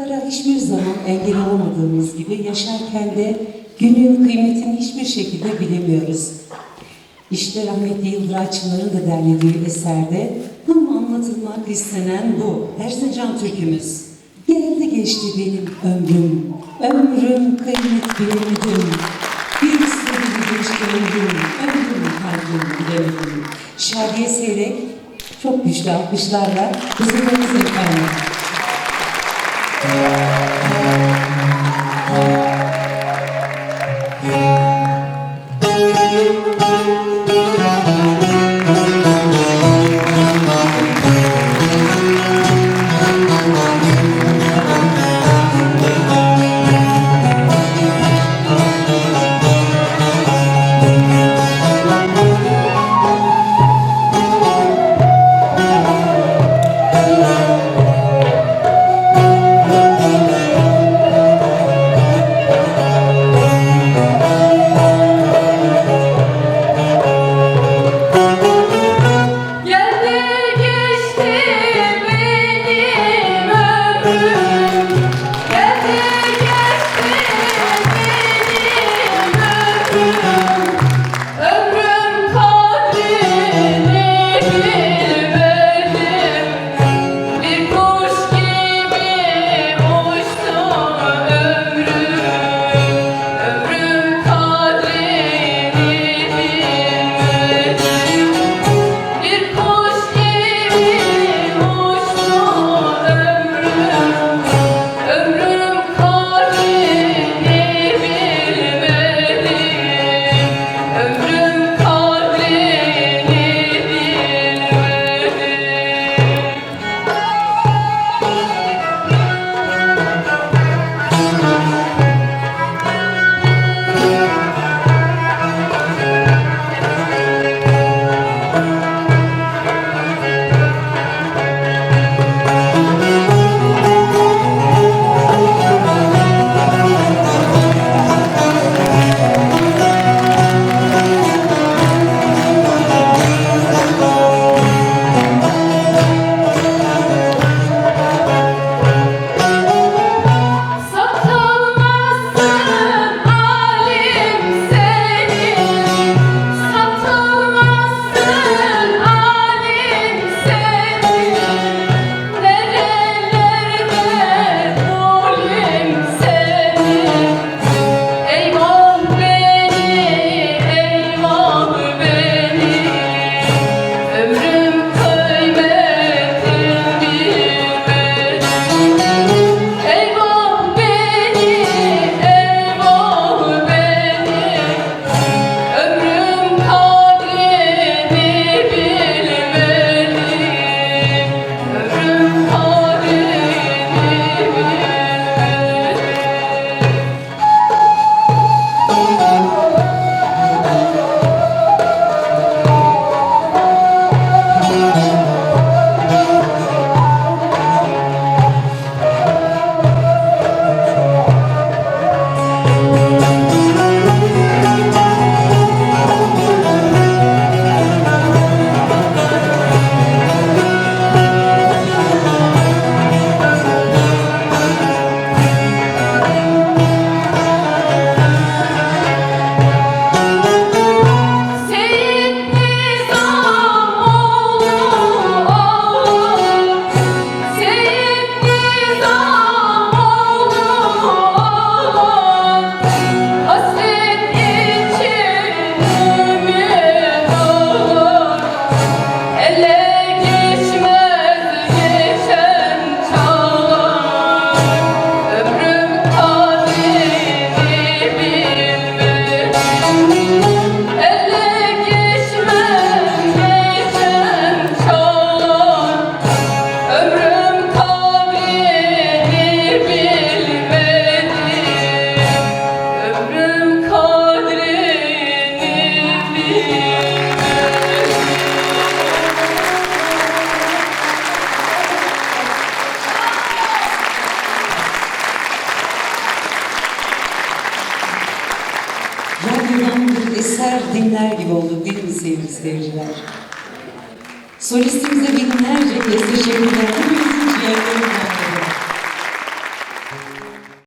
Yıllara hiçbir zaman engel olamadığımız gibi yaşarken de günün kıymetini hiçbir şekilde bilemiyoruz. İşte rahmetli Yıldıray Çınar'ın da derlediği eserde tam anlatılmak istenen bu. Erzincan türkümüz. Geldi geçti benim ömrüm, ömrüm kıymet bilemedim. Bir sürü geçti ömrüm, ömrüm kalbim bilemedim. Şadiye Seyrek çok güçlü alkışlarla huzurlarınız efendim. Geldi dinler gibi olduk değil mi sevgili seyirciler? Solistimize binlerce kez teşekkürler. Hepinizin ciğerlerinden beri.